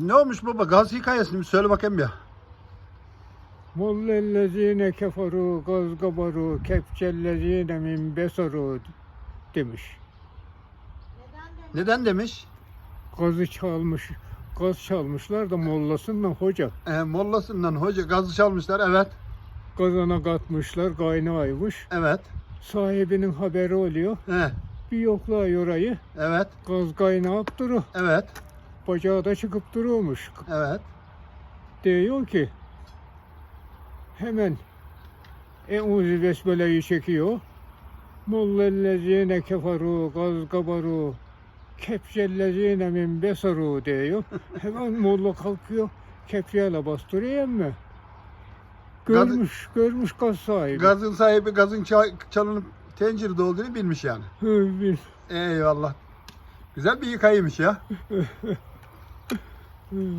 Ne olmuş baba? Gaz hikayesini bir söyle bakayım ya. Mullellezine keferu gazgabaru kepçellezine min besaru demiş. Neden demiş? Gazı çalmış, gaz çalmışlar da mollasından hoca. E, mollasından hoca gazı çalmışlar. Evet. Gazana katmışlar, kaynağıymış. Evet. Sahibinin haberi oluyor. He. Bir yokluyor orayı. Evet. Gaz kaynayıp durur. Evet. Bacağı da çıkıp duruyormuş. Evet. Diyor ki hemen Euzu Besmele'yi çekiyor. Mullellezine keferu gazgabaru kepçellezine min besaru diyor. Hemen molla kalkıyor. Kepçeyle bastırıyor. Gazı- Görmüş, görmüş gaz sahibi. Gazın sahibi gazın ça- çalınıp tencerede olduğunu bilmiş yani. Eyvallah. Güzel bir hikayeymiş ya. Mm.